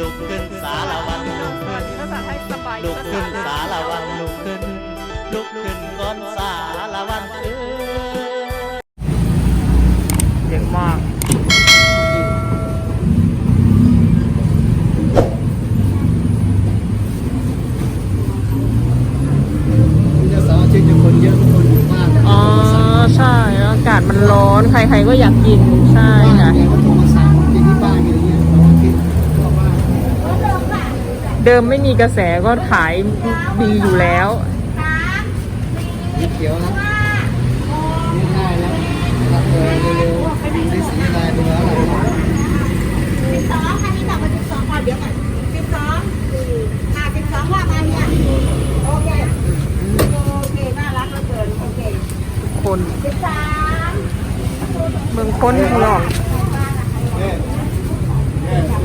ลุกขึ้นสารวันลุกขึ้นภาษาไทยสบายลุกขึ้นสารวันลุกขึ้น ลุกขึ้นก้อนสารวันเอ้ยเจ๋งมากเจ้าสาวอาทิตย์ยังคนเยอะคนอยู่บ้านอ๋อใช่ อากาศมันร้อน ใครๆก็อยากกิน ใช่นค่ะ เดิมไม่มีกระแสก็ขายดีอยู่แล้วสีเขียวนะนี่ง่ายแล้วรับเลยเร็วๆได้สีอะไรดูแล้วอะไรสิบสองอันนี้แบบว่าสิบสองก่อนเดี๋ยวก่อนสิบสองค่ะสิบสองว่ามาเนี่ยโอเคโอเคน่ารักเหลือเกินโอเคคนสิบสามเมืองคนของเราการที่เด็กโอเคแจ้งเดือดเสียนะเล็มมาก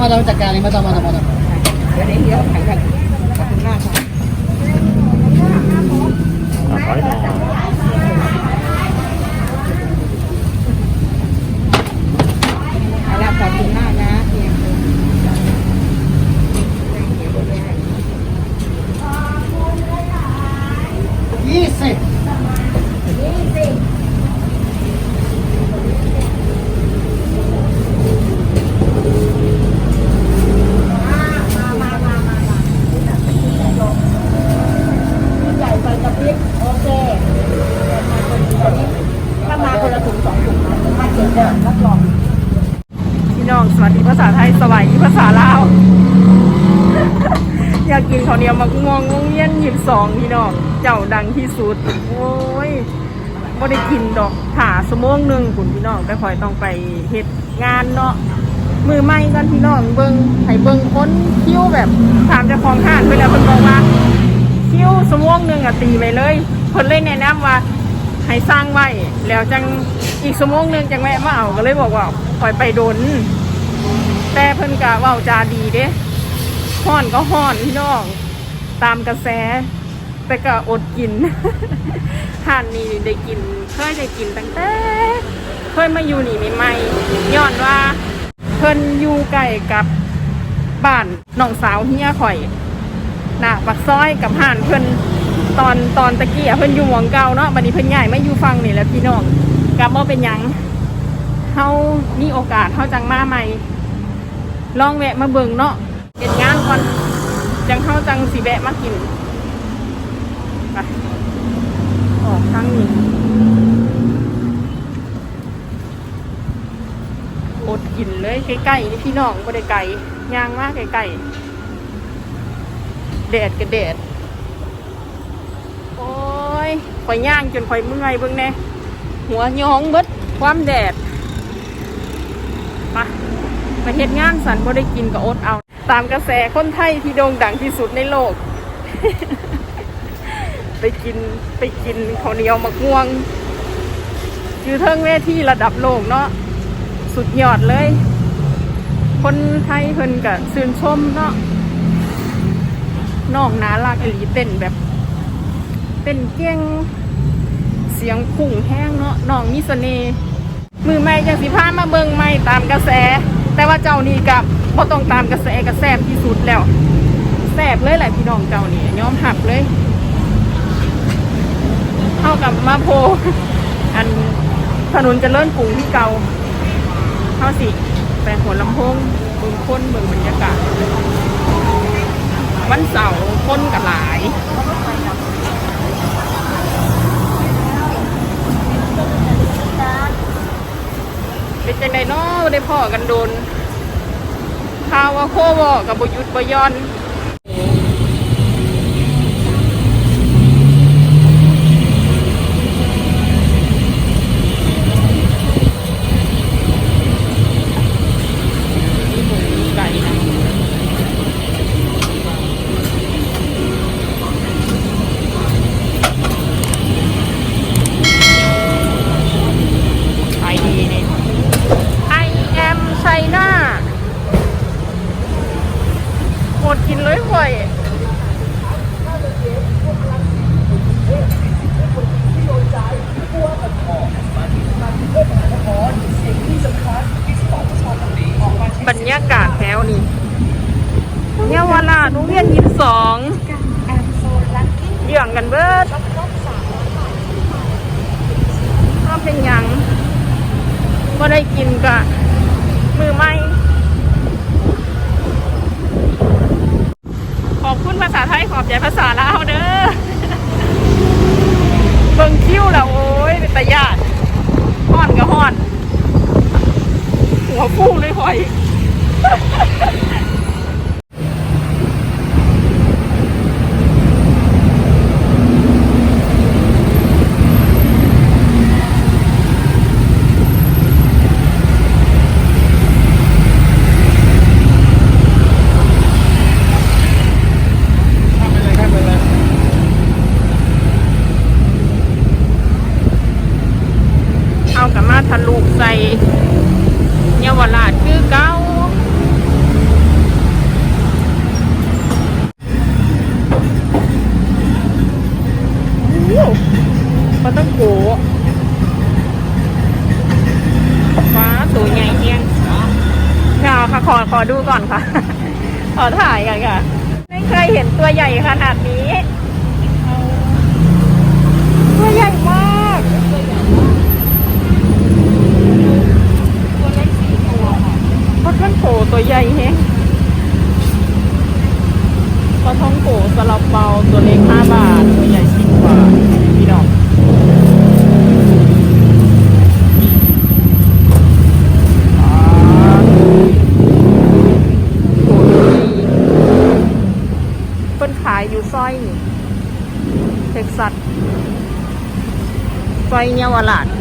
ไม่ต้องไม่ต้องมาเราจัดการเลยไม่ต้องมาทำมาทำแล้ขอบคุณมากนะ ยี่สิบ ใหญ่ไปกระพริบโอเคถ้ามาคนละถุงสองถุงนะมาเจ็ดเดิมรับรอง พี่น้องสวัสดีภาษา ไทยสวัสดีภาษาลาว อยากกินข้าวเหนียวมะม่วงวงเวียนหยิบสองพี่น้องเจ้าดังที่สุด โอ้ยไม่ได้กินดอกถาสมงหนึ่งคุณพี่น้องแต่คอยต้องไปเฮ็ดงานเนาะมือใหม่กันพี่น้องเบิงให้เบิงค้นคิ้วแบบถามเจ้าของห้านเพื่อนเพิ่นบอกว่าคิ้วสมวงหนึ่งอะตีไปเลยเพิ่นเลยแนะนำว่าให้สร้างไว้แล้วจังอีกสมวงหนึ่งจังแม่มาเอาก็เลยบอกว่าปล่อยไปโดน แต่เพิ่นกะว่าจาดีเด้ห่อนก็ห่อนพี่น้องตามกระแส แต่ก็อดกินห่านนี่ได้กิน เคยได้กินตั้งแต่เคยมาอยู่นี่ใหม่ๆย้อนว่า เพิ่นอยู่ใกล้กับบ้านน้องสาวเฮียข่อยน้าปักซอยกับห่านเพิ่นตอนตอนตะกี้เพิ่นอยู่หมองเก่าเนาะบัดนี้เพิ่นใหญ่ไม่อยู่ฟังนี่แล้วพี่น้องกับบ่เป็นหยังเฮามีโอกาสเฮาจังมาใหม่ ลองแวะมาเบิ่งเนาะเฮ็ดงานก่อน จังเฮาจังสิแวะมากินไปออกทางนี้อดกินเลยใกล้ๆนี่พี่น้องบ่ได้ไกลย่างมากใกล้ๆแดดกับแดด โอ้ยข่อยย่างจนข่อยเมื่อยเบิ่งแน่หัวย้องเบิดความแดด ไปเฮ็ดงานสันบ่ได้กินก็อดเอา ตามกระแสคนไทยที่โด่งดังที่สุดในโลก ไปกินไปกินข้าวเหนียวมะม่วงอยู่เทิงเวทีระดับโลกเนาะสุดยอดเลย คนไทยเพิ่นก็ชื่นชมเนาะน้องนารักอลีเต้นแบบเต้นเก่งเสียงพุ่งแห้งเนาะน้องมีเสน่ห์มือใหม่จังสิพามาเบิงใหม่ตามกระแส แต่ว่าเจ้านี่กับบ่ต้องตามกระแสกระแสบที่สุดแล้วแสบเลยแหละพี่น้องเจ้านี่ยอมหักเลยเท่ากับมาโพ อันถนนจะเจริญกรุงที่เก่าเท่าสิไปหัวลำโพงบึงคนคนเบิ่งบรรยากาศวันเสาร์คนกับหลาย เป็นจังไดเนาะได้พ่อกันโดนข่าวว่าโควอกับบหยุดบยอน ไก่นะไอดีนี่ I am China หม ดกินเลยห่วยบรรยากาศแถวนี้เนี่ยวลาโรงเรียนยิบสองเดี่ยงกันเบิดถ้าเป็นยังก็ได้กินกะมือไม่ อบคุณภาษาไทยขอบใจภาษาลาวเด้อเบิ่งคิ้วแล้วโอ้ยเป็นตายาติห่อนก็ห่อน หัวฟูเลยหอย ข้ามไปเลยข้ามไปเลย เอากับมาทะลุใส่เยาวราชคือเก้าโอ้ ฟ้าตัวใหญ่เฮียงเอาค่ะขอขอดูก่อนค่ะ ขอถ่ายกันค่ะ ไม่เคยเห็นตัวใหญ่ขนาดนี้ ตัวใหญ่มากปลาท่องโกตัวใหญ่แฮงปลาท่องโกสลับเบาตัวเล็กห้าบาท ตัวใหญ่สิบบาทพี่น้องอ่าโกตัวนี้เพิ่นขายอยู่ซ อ